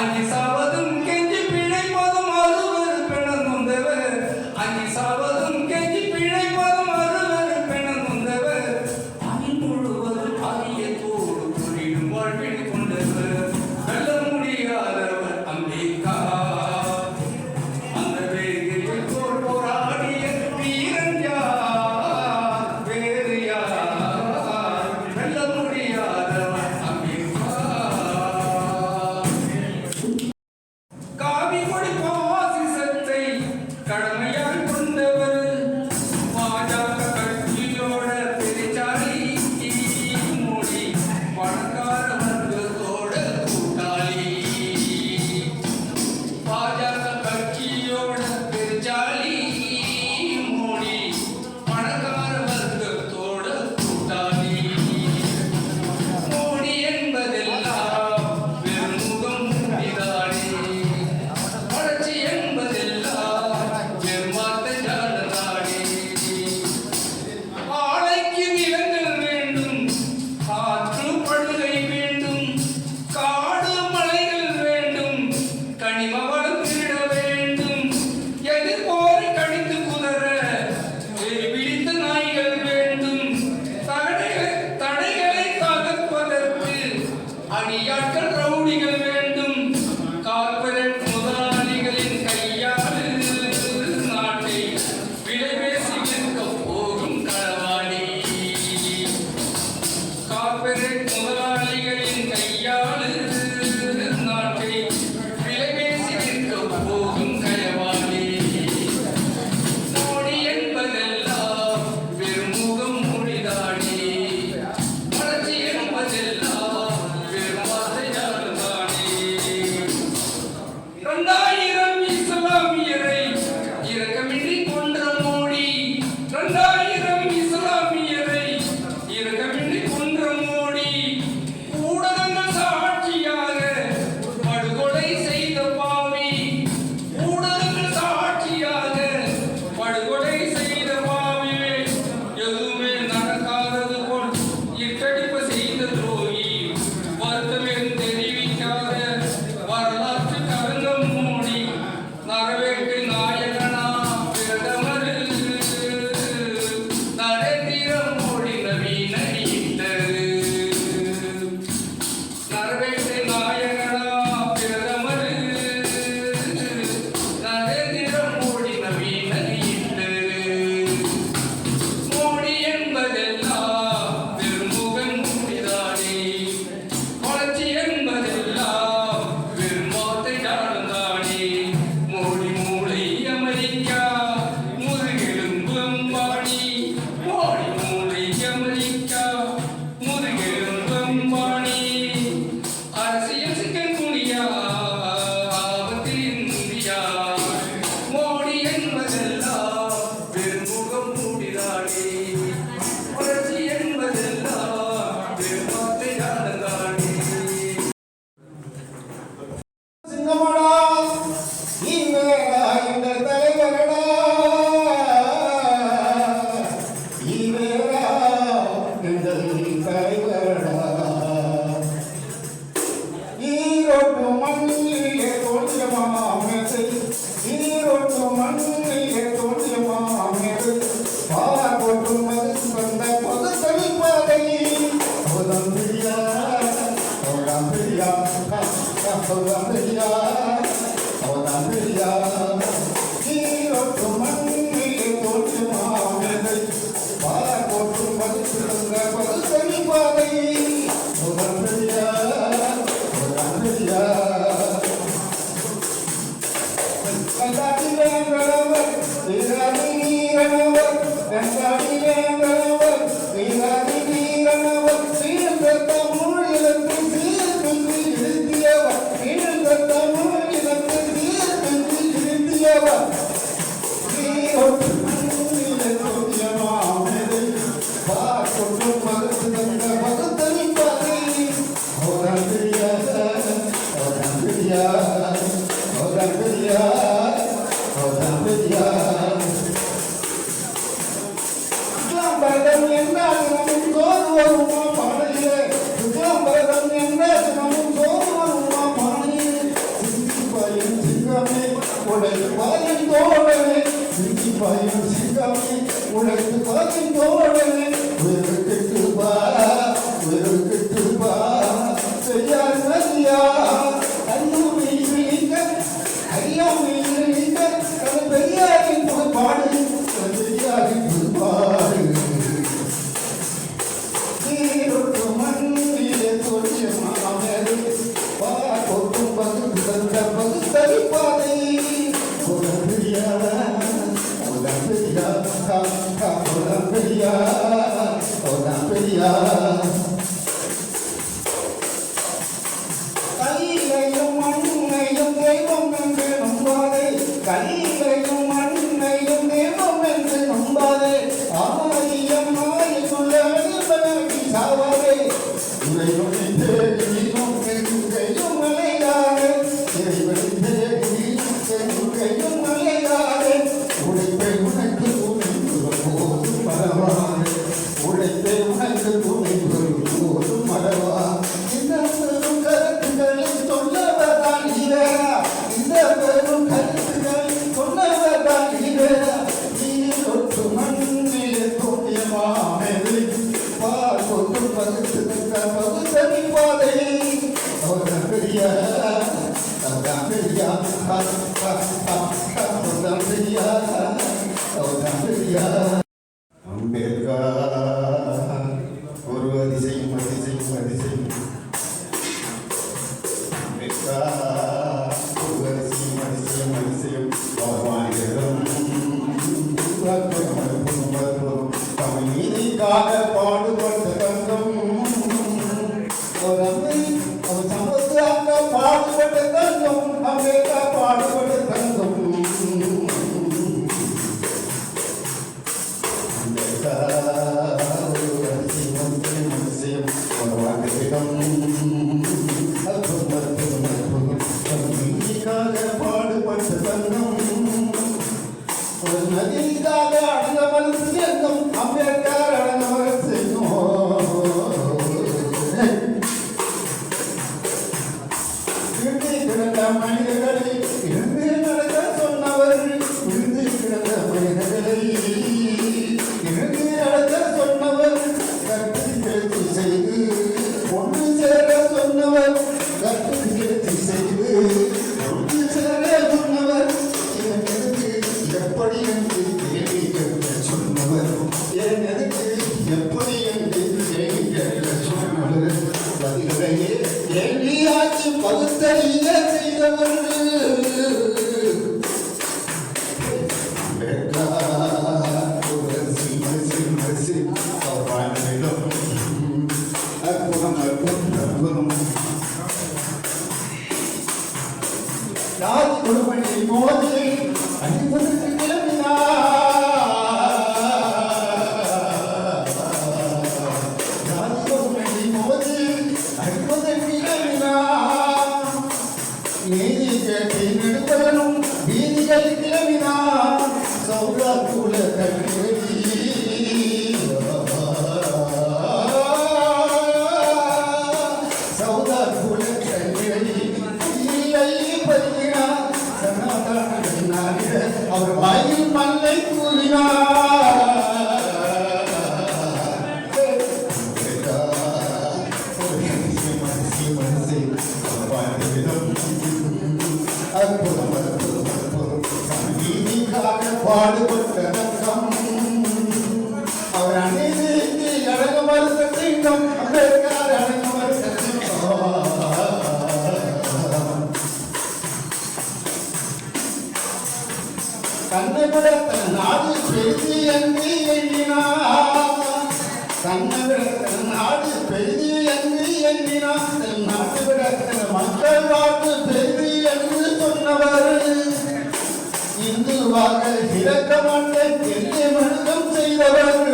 Thank you so much. 对对对 Ambedkar i money, they're राज गुरुमणि मोदी अनिपुर பாடுபட்ட ரத்தம் அவர் அநீதிக்கு அழக மறுத்த சிங்கம் அம்பேத்கர் அழக மறுத்த தன்னை விட தன் நாடு செய்தி என்று எண்ணினார். தன்னை விட தன் நாடு செய்தி என்று எண்ணினார் மக்கள் நாட்டு செய்தி என்று சொன்னவர். சொல்வார்கள் இரக்கமல்ல எண்ணி மனிதம் செய்தவர்கள்.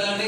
എന്താണ്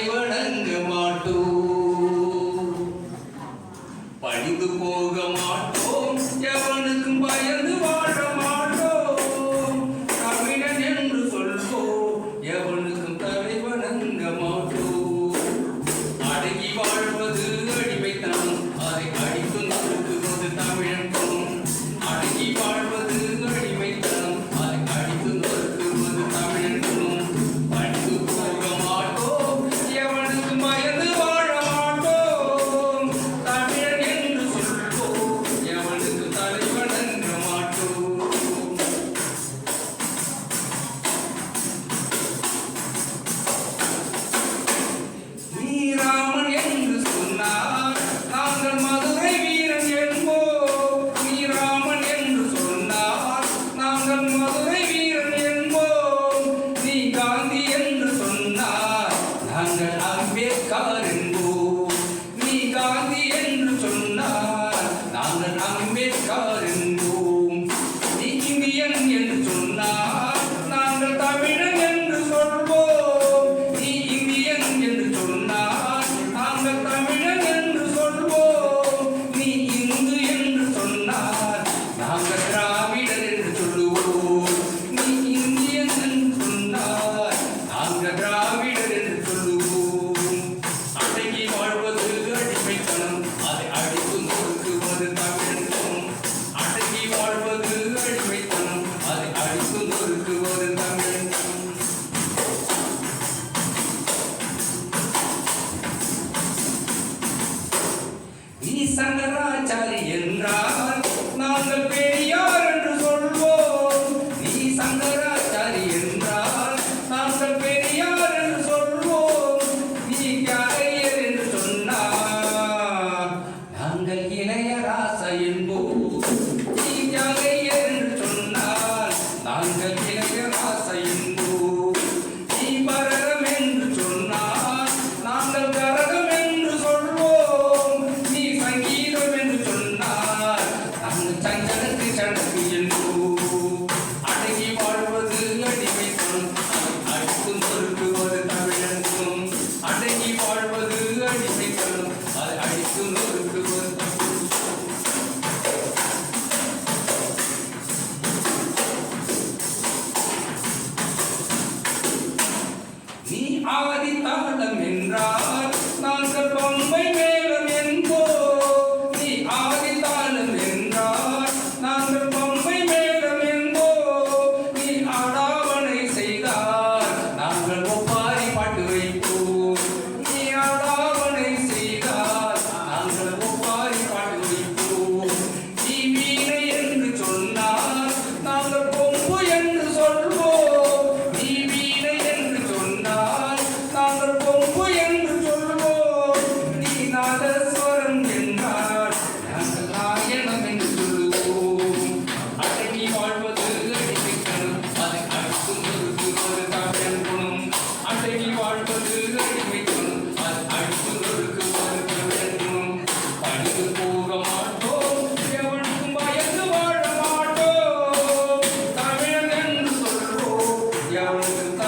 Gracias.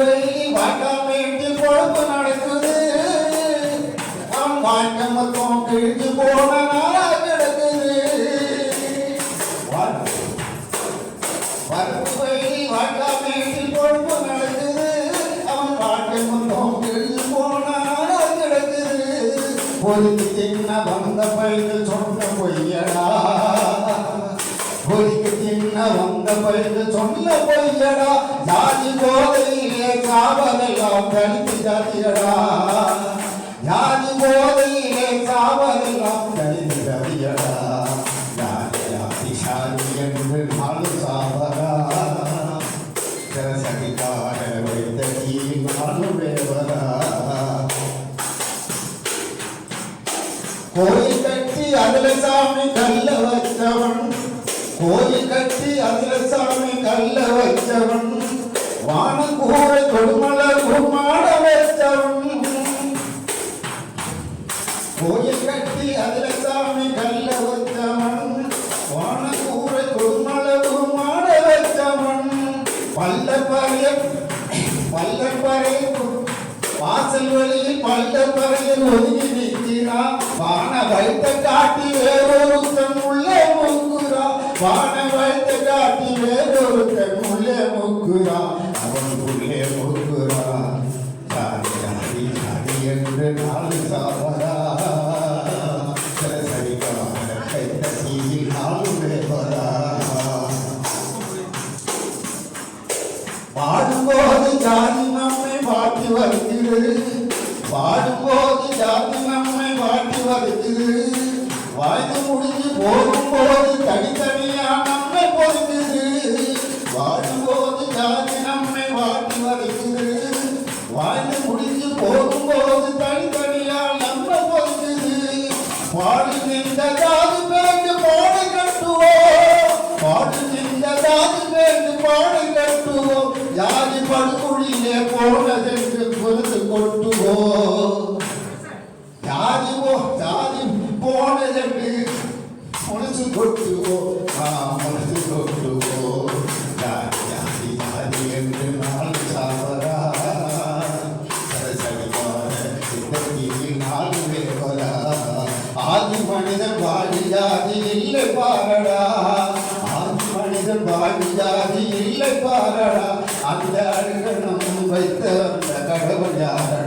சொல்லி வாட்டாமேட்டில் குழப்பு நடக்குது. நம் வாழ்க்கை மொத்தம் கிழிஞ்சு போன நாளா கிடக்குது. வரப்பு சொல்லி வாட்டாமேட்டில் குழப்பு நடக்குது. அவன் வாழ்க்கை மொத்தம் கிழிஞ்சு போன நாளா கிடக்குது. ஒதுக்கி தின்ன வந்த பயிர்கள் சொன்ன பொய்யடா. ஒதுக்கி தின்ன வந்த பயிர்கள் சொன்ன பொய்யடா. ஜாதி போதை காவலெல்லாம் கழித்தாதியடா ஞாதி போதையிலே காவலெல்லாம் கழித்தாதியடா யாதிசாரி என்று மனு சாவரா சதிகார வைத்த நீ மனுவேவரா கோயில் கட்டி அதில் சாமி கல்ல வச்சவன் கோயில் கட்டி அதில் சாமி கல்ல வச்சவன் வானங்கூர கொடுமலர் உருமாட வச்சவன் கோயில் கட்டி அதில் சாமி கல்ல வச்சவன் வானங்கூர கொடுமலர் உருமாட வச்சவன் பல்லப்பறைய பல்லப்பறை வாசல் வழியில் பல்லப்பறையில் ஒதுங்கி நிற்கிறான் வான வைத்த காட்டி quando கட்டுவோம் ஜாதி படுகொழியிலே போனதென்று பொறுத்து கொட்டுவோம் ஜாதி போ ஜாதி போனதென்று முழுசு கொட்டுவோம் நாம் முழுசு கொட்டுவோம் ஜாதி ஜாதி ஜாதி என்று நாள் சாவரா. சரசரிவான சித்தத்தில் நாள் வேவரா. ஆதி மனிதன் வாடி ஜாதி இல்லை பாரடா. ஆதி மனிதன் வாடி ஜாதி இல்லை பாரடா. அந்த அழுகணம் வைத்த அந்த கடவுள் யாரடா